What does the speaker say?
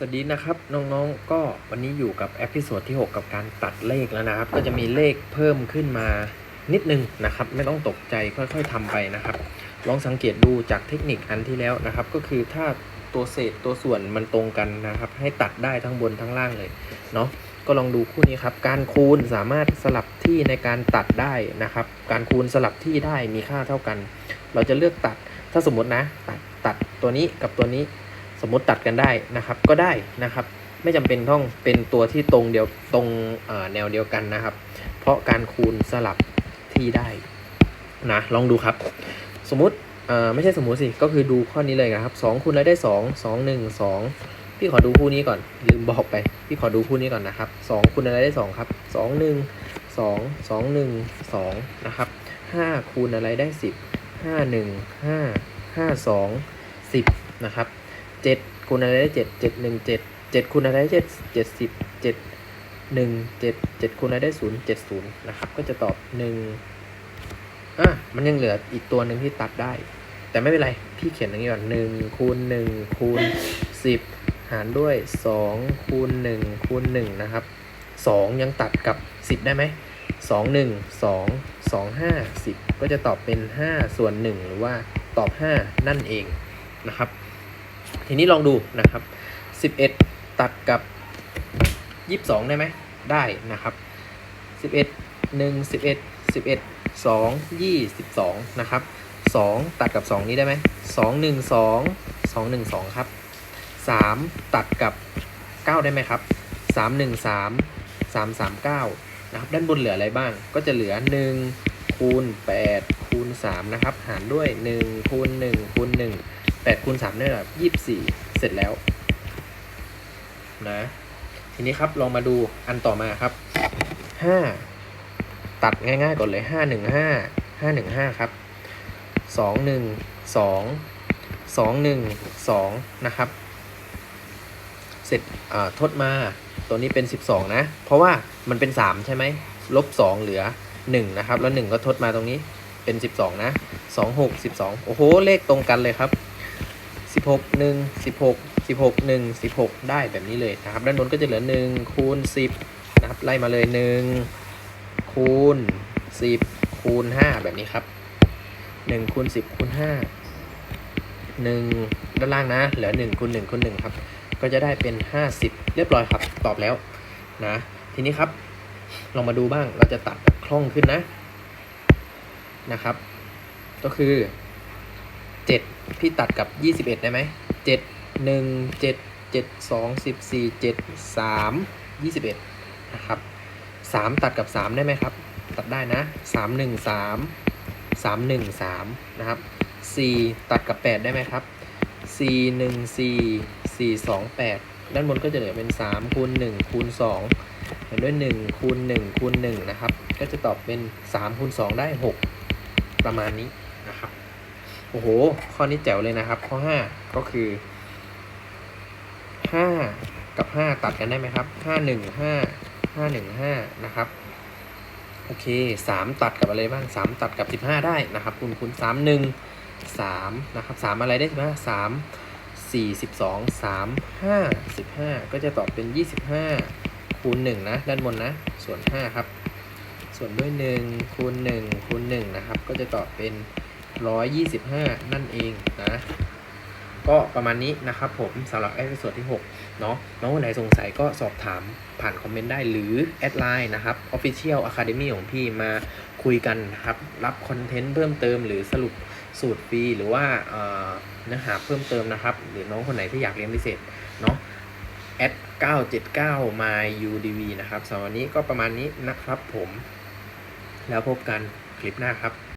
สวัสดีนะครับน้องๆก็วันนี้อยู่กับเอพิโซดที่ 6 กับการตัดเลขแล้วนะครับ ก็จะมีเลขเพิ่มขึ้นมานิดนึงนะครับ ไม่ต้องตกใจค่อยๆทำไปนะครับ ลองสังเกตดูจากเทคนิคอันที่แล้วนะครับ ก็คือถ้าตัวเศษตัวส่วนมันตรงกันนะครับ ให้ตัดได้ทั้งบนทั้งล่างเลยเนาะก็ลองดูคู่นี้ครับ การคูณสามารถสลับที่ในการตัดได้นะครับ การคูณสลับที่ได้มีค่าเท่ากัน เราจะเลือกตัดถ้าสมมตินะตัดตัดตัวนี้กับตัวนี้ สมมติตัดกันได้นะครับ ก็ได้นะครับ ไม่จำเป็นต้องเป็นตัวที่ตรงเดียวตรงแนวเดียวกันนะครับ เพราะการคูณสลับที่ได้นะลองดูครับ สมมติไม่ใช่สมมติสิก็คือดูข้อนี้เลยนะครับ2คูณแล้วได้ 2 2 1 2 พี่ขอดูคู่นี้ก่อนลืมบอกไป พี่ขอดูคู่นี้ก่อนนะครับ2คูณอะไรได้ 2 ครับ 2 1 2 2 1 2 นะครับ5คูณอะไรได้ 10 5 1 5 5 2 10 นะครับ 7คูณอะไรได้7 7 1 7 7คูณอะไรได้7 70 7หนึ่งเจ็ดเจ็ดคูณอะไรได้ศูนย์เจ็ดศูนย์นะครับ ก็จะตอบหนึ่งอะมันยังเหลืออีกตัวหนึ่งที่ตัดได้ แต่ไม่เป็นไร พี่เขียนอย่างนี้ก่อนหนึ่งคูณหนึ่งคูณสิบหารด้วยสองคูณหนึ่งคูณหนึ่งนะครับสองยังตัดกับสิบได้ไหมสองหนึ่งสองสองห้าสิบก็จะตอบเป็นห้าส่วนหนึ่งหรือว่าตอบห้านั่นเองนะครับ ทีนี้ลองดูนะครับสิบเอ็ดตัดกับยี่สิบสองได้ไหมได้นะครับสิบเอ็ดหนึ่งสิบเอ็ดสิบเอ็ดสองยี่สิบสองนะครับสองตัดกับสองนี้ได้ไหมสองหนึ่งสองสองหนึ่งสองครับสามตัดกับเก้าได้ไหมครับสามหนึ่งสามสามสามเก้านะครับ ด้านบนเหลืออะไรบ้าง ก็จะเหลือหนึ่งคูณแปดคูณสามนะครับ หารด้วยหนึ่งคูณหนึ่งคูณหนึ่ง ดคูณสามได้แบบยี่สิบสี่เสร็จแล้วนะทีนี้ครับลองมาดูอันต่อมาครับห้าตัดง่ายๆก่อนเลยห้าหนึ่งห้าห้าหนึ่งห้าครับสองหนึ่งสองสองหนึ่งสองนะครับ เสร็จอ่าทดมาตัวนี้เป็นสิบสองนะ เพราะว่ามันเป็นสามใช่ไหมลบสองเหลือหนึ่งนะครับ แล้วหนึ่งก็ทดมาตรงนี้เป็นสิบสองนะสองหกสิบสองโอ้โห เลขตรงกันเลยครับ สิบหกหนึ่งสิบหกสิบหกหนึ่งสิบหกได้แบบนี้เลยนะครับ ด้านบนก็จะเหลือหนึ่งคูณสิบนะครับ ไล่มาเลยหนึ่งคูณสิบคูณห้าแบบนี้ครับหนึ่งคูณสิบคูณห้าหนึ่งด้านล่างนะ เหลือหนึ่งคูณหนึ่งคูณหนึ่งครับ ก็จะได้เป็นห้าสิบเรียบร้อยครับ ตอบแล้วนะ ทีนี้ครับลองมาดูบ้าง เราจะตัดคล่องขึ้นนะ นะครับ ก็คือเจ็ด พี่ตัดกับยี่สิบเอ็ดได้ไหมเจ็ดหนึ่งเจ็ดเจ็ดสองสิบสี่เจ็ดสามยี่สิบเอ็ดนะครับสามตัดกับสามได้ไหมครับ ตัดได้นะสามหนึ่งสามสามหนึ่งสามนะครับสี่ตัดกับแปดได้ไหมครับสี่หนึ่งสี่สี่สองแปดด้านบนก็จะเหลือเป็นสามคูณหนึ่งคูณสองด้วยหนึ่งคูณหนึ่งคูณหนึ่งนะครับ ก็จะตอบเป็นสามคูณสองได้หกประมาณนี้ โอ้โห ข้อนี้แจ๋วเลยนะครับ ข้อห้าก็คือห้ากับห้าตัดกันได้ไหมครับห้าหนึ่งห้าห้าหนึ่งห้านะครับ โอเคสามตัดกับอะไรบ้างสามตัดกับสิบห้าได้นะครับ คุณคุณสามหนึ่งสามนะครับสามอะไรได้ไหมสามสี่สิบสองสามห้าสิบห้าก็จะตอบเป็นยี่สิบห้าคูณหนึ่งนะ ด้านบนนะ ส่วนห้าครับ ส่วนด้วยหนึ่งคูณหนึ่งคูณหนึ่งนะครับ ก็จะตอบเป็น ร้อยยี่สิบห้านั่นเองนะ ก็ประมาณนี้นะครับผมสำหรับเอพิโซดที่ 6 เนาะน้องคนไหนสงสัยก็สอบถามผ่านคอมเมนต์ได้หรือแอดไลน์นะครับ Official Academy ของพี่มาคุยกันครับ รับคอนเทนต์เพิ่มเติมหรือสรุปสูตรฟรีหรือว่าเอ่อเนื้อหาเพิ่มเติมนะครับ หรือน้องคนไหนที่อยากเรียนพิเศษเนาะแอด979 my udv นะครับสำหรับวันนี้ก็ประมาณนี้นะครับผม แล้วพบกันคลิปหน้าครับ